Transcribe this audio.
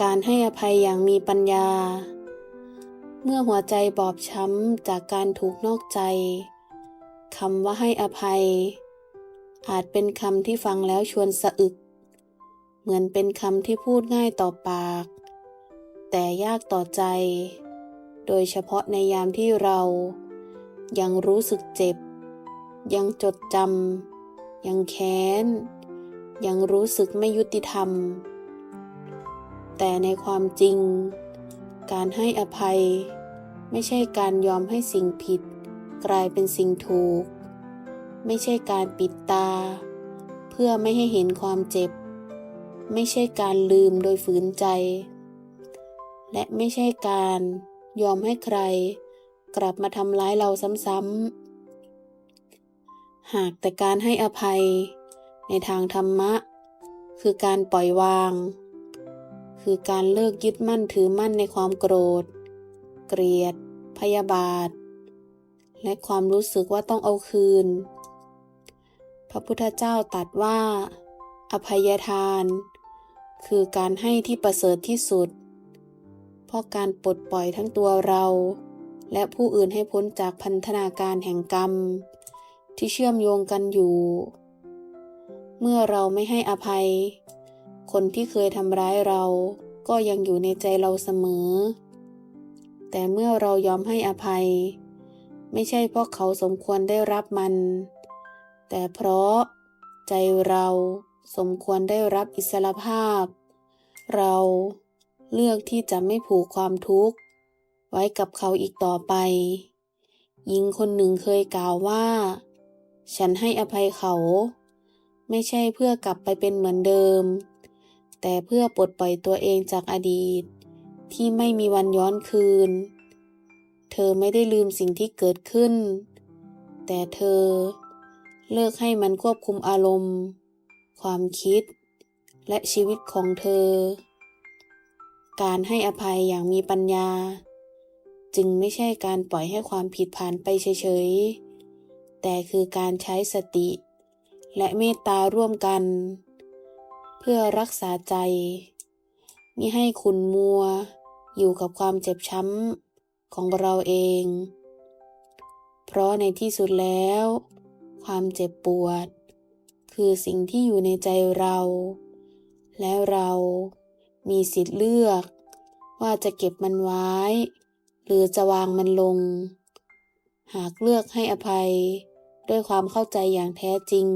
การให้อภัยอย่างมีปัญญา เมื่อหัวใจบอบช้ำจากการถูกนอกใจคำว่าให้อภัย อาจเป็นคำที่ฟังแล้วชวนสะอึก เหมือนเป็นคำที่พูดง่ายต่อปาก แต่ยากต่อใจ โดยเฉพาะในยามที่เรา ยังรู้สึกเจ็บ ยังจดจำยังแค้น ยังรู้สึกไม่ยุติธรรม แต่ในความจริง การให้อภัย ไม่ใช่การยอมให้สิ่งผิด กลายเป็นสิ่งถูก ไม่ใช่การปิดตา เพื่อไม่ให้เห็นความเจ็บ ไม่ใช่การลืมโดยฝืนใจ และไม่ใช่การยอมให้ใคร กลับมาทำร้ายเราซ้ำๆ หากแต่การให้อภัย ในทางธรรมะ คือการปล่อยวาง คือการเลิกยึดมั่นถือมั่นในความโกรธ เกลียด พยาบาท และความรู้สึกว่าต้องเอาคืน พระพุทธเจ้าตรัสว่า อภัยทาน คือการให้ที่ประเสริฐที่สุด เพราะการปลดปล่อยทั้งตัวเรา และผู้อื่นให้พ้นจากพันธนาการแห่งกรรม ที่เชื่อมโยงกันอยู่ เมื่อเราไม่ให้อภัย คนที่เคยทำร้ายเราก็ยังอยู่ในใจเราเสมอ แต่เมื่อเรายอมให้อภัย ไม่ใช่เพราะเขาสมควรได้รับมัน แต่เพราะใจเราสมควรได้รับอิสรภาพ เราเลือกที่จะไม่ผูกความทุกข์ ไว้กับเขาอีกต่อไป หญิงคนหนึ่งเคยกล่าวว่า ฉันให้อภัยเขา ไม่ใช่เพื่อกลับไปเป็นเหมือนเดิม แต่เพื่อปลดปล่อยตัวเองจากอดีต ที่ไม่มีวันย้อนคืน เธอไม่ได้ลืมสิ่งที่เกิดขึ้น แต่เธอเลิกให้มันควบคุมอารมณ์ ความคิด และชีวิตของเธอ การให้อภัยอย่างมีปัญญา จึงไม่ใช่การปล่อยให้ความผิดผ่านไปเฉยๆ แต่คือการใช้สติ และเมตตาร่วมกัน เพื่อรักษาใจมิให้ขุนมัว อยู่กับความเจ็บช้ำของเราเอง เพราะในที่สุดแล้ว ความเจ็บปวด คือสิ่งที่อยู่ในใจเรา แล้วเรามีสิทธิ์เลือก ว่าจะเก็บมันไว้ หรือจะวางมันลง หากเลือกให้อภัยด้วยความเข้าใจอย่างแท้จริง